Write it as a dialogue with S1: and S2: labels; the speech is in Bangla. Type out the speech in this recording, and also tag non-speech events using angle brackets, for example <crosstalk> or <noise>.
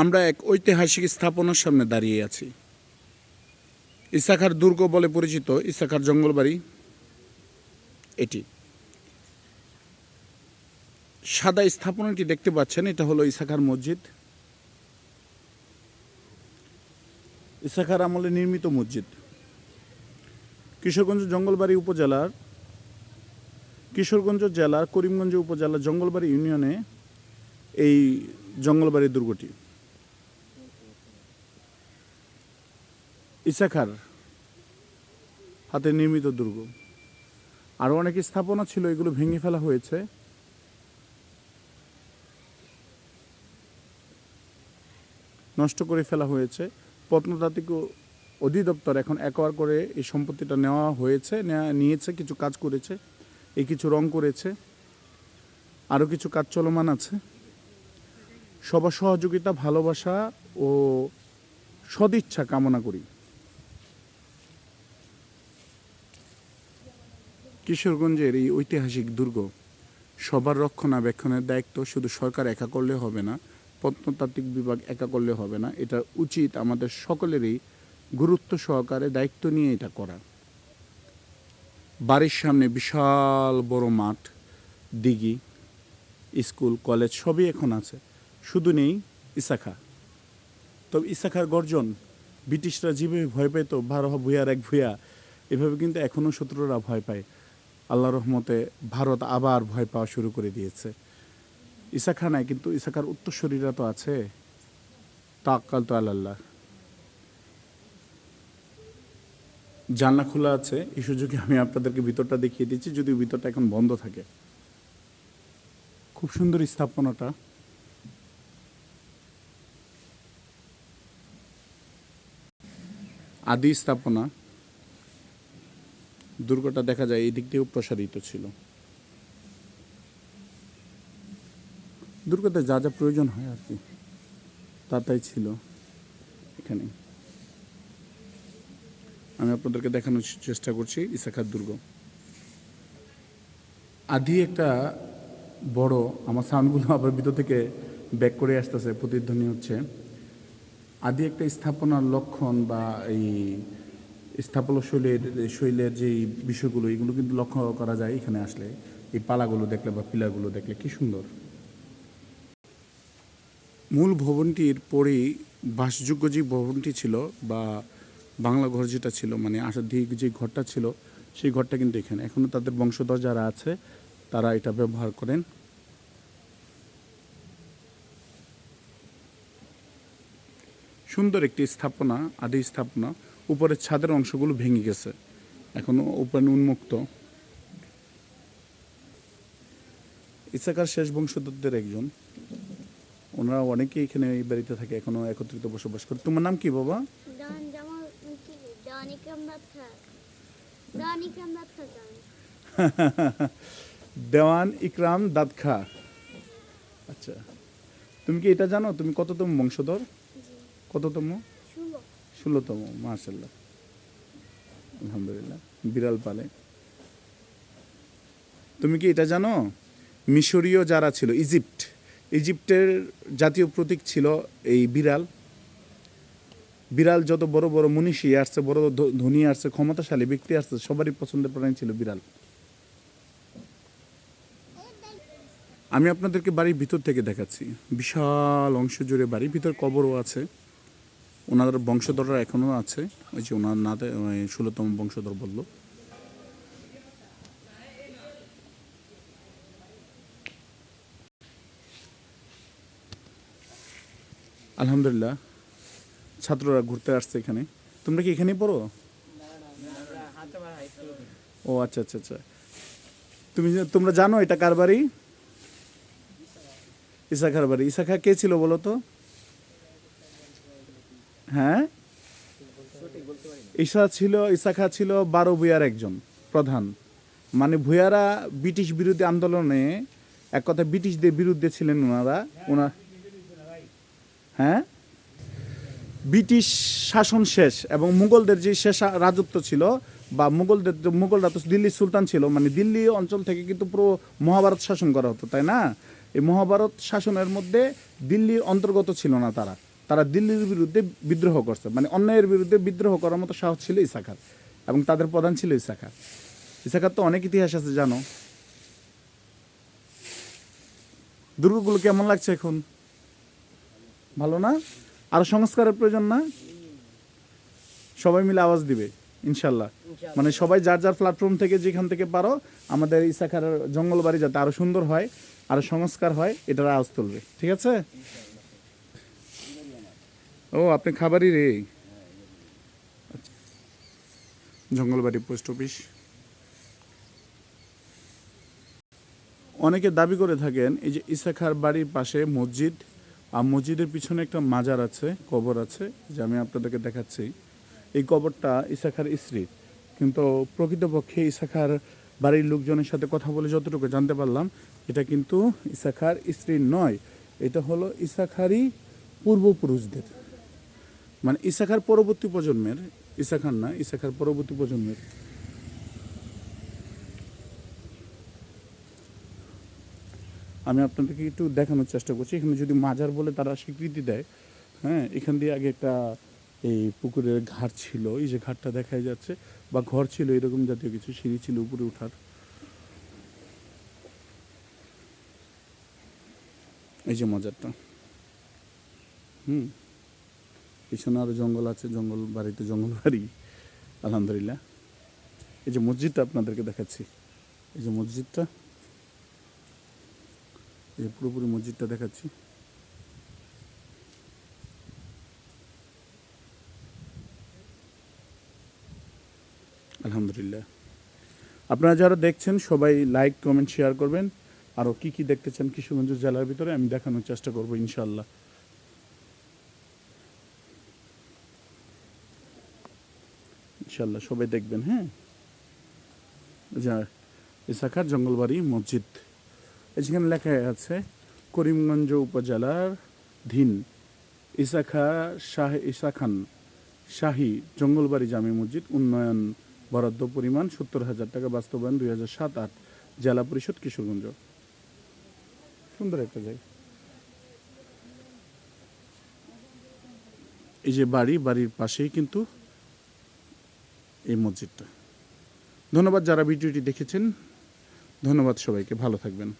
S1: আমরা এক ঐতিহাসিক স্থাপনার সামনে দাঁড়িয়ে আছি। ইসাখার দুর্গ বলে পরিচিত ইসাখার জঙ্গলবাড়ি, এটি। সাদা স্থাপনাটি দেখতে পাচ্ছেন, এটা হলো ইসাখার মসজিদ। ইসাখার আমলে নির্মিত মসজিদ। কিশোরগঞ্জ জঙ্গলবাড়ি উপজেলার, কিশোরগঞ্জ জেলার করিমগঞ্জ উপজেলার জঙ্গলবাড়ি ইউনিয়নে এই জঙ্গলবাড়ি দুর্গটি। ইসাখার, হাতে নির্মিত দুর্গ আরও অনেক স্থাপনা ছিল, এগুলো ভেঙে ফেলা হয়েছে। নষ্ট করে ফেলা হয়েছে। প্রত্নতাত্ত্বিক অধিদপ্তর এখন একবার করে এই সম্পত্তিটা নেওয়া হয়েছে নিয়েছে, কিছু কাজ করেছে এই কিছু রং করেছে আরও কিছু কাজ চলমান আছে। সবার সহযোগিতা, ভালোবাসা ও সদিচ্ছা কামনা করি। কিশোরগঞ্জের এই ঐতিহাসিক দুর্গ সবার রক্ষণাবেক্ষণের দায়িত্ব, শুধু সরকার একা করলে হবে না, প্রত্নতাত্ত্বিক বিভাগ একা করলে হবে না। এটা উচিত আমাদের সকলেরই গুরুত্ব সহকারে দায়িত্ব নিয়ে এটা করা। বাড়ির সামনে বিশাল বড় মাঠ, দিঘি, স্কুল, কলেজ সবই এখন আছে। শুধু নেই ইসাখা। তবে ইসাখার গর্জন, ব্রিটিশরা যেভাবে ভয় পেত বারো ভূয়ার এক ভূয়া এভাবে কিন্তু এখনও শত্রুরা ভয় পায়। আল্লাহ রহমতে ভারত আবার ভয় পাওয়া শুরু করে দিয়েছে। ইসাখা নাই কিন্তু ইসাখার উত্তরসূরিরা তো আছে। তাক্কাল তো আল্লাহ জানলা খোলা আছে, এই সুযোগে আমি আপনাদেরকে ভিতরটা দেখিয়ে দিচ্ছি, যদিও ভিতরটা এখন বন্ধ থাকে। খুব সুন্দর স্থাপনাটা। আদি স্থাপনা। দুর্গটা দেখা যায় এই দিক দিয়েও প্রসারিত ছিল। দুর্গতে যা যা প্রয়োজন হয় আর কি, তা তাই ছিল এখানে। আমি আপনাদেরকে দেখানোর চেষ্টা করছি ইসাখার দুর্গ। আদি একটা বড়, আমার সাউন্ডগুলো আবার ভিতর থেকে ব্যাক করে আসতেছে, প্রতিধ্বনি হচ্ছে। আদি একটা স্থাপনার লক্ষণ বা এই স্থাপত্য শৈলের শৈলের যে বিষয়গুলো, এগুলো কিন্তু লক্ষ্য করা যায় এখানে আসলে। এই পালাগুলো দেখলে বা পিলারগুলো দেখলে কি সুন্দর? মূল ভবনটির পরেই বাসযোগ্য যে ভবনটি ছিল বা বাংলা ঘর যেটা ছিল মানে আসার দিকে যে ঘরটা ছিল, সেই ঘরটা কিন্তু এখানে। এখনও তাদের বংশধর যারা আছে, তারা এটা ব্যবহার করেন। সুন্দর একটি স্থাপনা, আদি স্থাপনা। উপরের ছাদের অংশগুলো ভেঙে গেছে। এখনও ওপেন উন্মুক্ত। ইসাকার শেষ বংশধরদের একজন। ওনারা অনেকেই এখানে এই বাড়িতে থাকে এখনও একত্রিত বসবাস করে। তোমার নাম কি বাবা?
S2: Dan <laughs> ইকরাম দাদ খা
S1: দেওয়ান আচ্ছা। তুমি কি এটা জানো? তুমি কততম বংশধর? কততম? ষোলোতম মার্শাল্লাহ আলহামদুলিল্লাহ, বিড়াল পালে। তুমি কি এটা জানো? মিশরীয় যারা ছিল, ইজিপ্ট, ইজিপ্টের জাতীয় প্রতীক ছিল এই বিড়াল। বিড়াল যত বড় বড় মনীষী আসছে, বড় ধনী আসছে, ক্ষমতাশালী ব্যক্তি আসছে, সবারই পছন্দের প্রাণী ছিল বিড়াল। আমি আপনাদেরকে বাড়ির ভিতর থেকে দেখাচ্ছি। বিশাল অংশ জুড়ে বাড়ির ভিতর কবরও আছে। ওনাদের বংশধররা এখনও আছে। ওই যে ওনার নাতে ষোলোতম বংশধর বলল। আলহামদুলিল্লাহ, ছাত্ররা ঘুরতে আসছে এখানে। তোমরা কি এখানেই পড়ো? ও আচ্ছা আচ্ছা আচ্ছা। তুমি তোমরা জানো এটা কার বাড়ি? ইসাখার বাড়ি। ইসাখা কে ছিল বলো তো? হ্যাঁ? ঈশা ছিল, ইসাখা ছিল বারো ভূয়ার একজন প্রধান। মানে ভূয়ারা ব্রিটিশ বিরোধী আন্দোলনে, এক কথা ব্রিটিশদের বিরুদ্ধে ছিলেন ওনারা। ওনার হ্যাঁ? ব্রিটিশ শাসন শেষ এবং মুঘলদের যে শেষ রাজত্ব ছিল বা মুঘলদের মুঘলরা তো দিল্লির সুলতান ছিল মানে দিল্লি অঞ্চল থেকে কিন্তু পুরো মহাভারত শাসন করা হতো, তাই না? এই মহাভারত শাসনের মধ্যে দিল্লির অন্তর্গত ছিল না তারা। তারা দিল্লির বিরুদ্ধে বিদ্রোহ করছে। মানে অন্যায়ের বিরুদ্ধে বিদ্রোহ করার মতো সাহস ছিল ইসাখার এবং তাদের প্রধান ছিল ইসাখা ইসাখার তো অনেক ইতিহাস আছে জানো। দুর্গগুলো কেমন লাগছে এখন? ভালো না? আরও সংস্কারের প্রয়োজন না? সবাই মিলে আওয়াজ দিবে ইনশাল্লাহ। মানে সবাই যার যার প্ল্যাটফর্ম থেকে যেখান থেকে পারো আমাদের ইসাখার জঙ্গল বাড়ি যাতে আরও সুন্দর হয় আরও সংস্কার হয় এটার আওয়াজ তুলবে। ঠিক আছে? ও, আপনি খাবারই রে। Jangalbari post office. অনেকে দাবি করে থাকেন, এই যে ইসাখার বাড়ির পাশে মসজিদ, আর মসজিদের পিছনে একটা মাজার আছে, কবর আছে, যে আমি আপনাদেরকে দেখাচ্ছি। এই কবরটা ইসাখার স্ত্রী। কিন্তু প্রকৃতপক্ষে ইসাখার বাড়ির লোকজনের সাথে কথা বলে যতটুকু জানতে পারলাম, এটা কিন্তু ইসাখার স্ত্রী নয়। এটা হলো ইসাখারই পূর্বপুরুষদের। মানে ইসাখার পরবর্তী প্রজন্মের, ইসাখার না, ইসাখার পরবর্তী প্রজন্মের। আমি আপনাদেরকে একটু দেখানোর চেষ্টা করছি। এখানে যদি মাজার বলে তারা স্বীকৃতি দেয় হ্যাঁ এখান দিয়ে আগে একটা এই পুকুরের ঘাট ছিল, এই যে ঘাটটা দেখা যাচ্ছে, বা ঘর ছিল, এরকম জাতীয় কিছু সিঁড়ি ছিল উপরে ওঠার এই যে মজারটা। হুম। পিছনে আরও জঙ্গল আছে, জঙ্গল বাড়িতে জঙ্গল বাড়ি, আলহামদুলিল্লাহ। এই যে মসজিদটা আপনাদেরকে দেখাচ্ছি। এই যে মসজিদটা, এই যে পুরোপুরি মসজিদটা দেখাচ্ছি। আলহামদুলিল্লাহ। আপনারা যারা দেখছেন, সবাই লাইক, কমেন্ট, শেয়ার করবেন। আরও কি কি দেখতে চান কিশোরগঞ্জ জেলার ভিতরে, আমি দেখানোর চেষ্টা করব ইনশাল্লাহ ইনশাল্লাহ সবাই দেখবেন হ্যাঁ? যা ইসাখার জঙ্গলবাড়ি মসজিদ। যেখানে লেখা আছে, করিমগঞ্জ উপজেলার ধীন ইসাখা শাহ ইসাখান শাহী জঙ্গলবাড়ি জামে মসজিদ, উন্নয়ন বরাদ্দ পরিমাণ সত্তর হাজার টাকা, বাস্তবায়ন দুই হাজার সাত, আট, জেলা পরিষদ কিশোরগঞ্জ। সুন্দর একটা জায়গা। এই যে বাড়ি, বাড়ির পাশেই কিন্তু এই মসজিদটা। ধন্যবাদ যারা ভিডিওটি দেখেছেন। ধন্যবাদ সবাইকে। ভালো থাকবেন।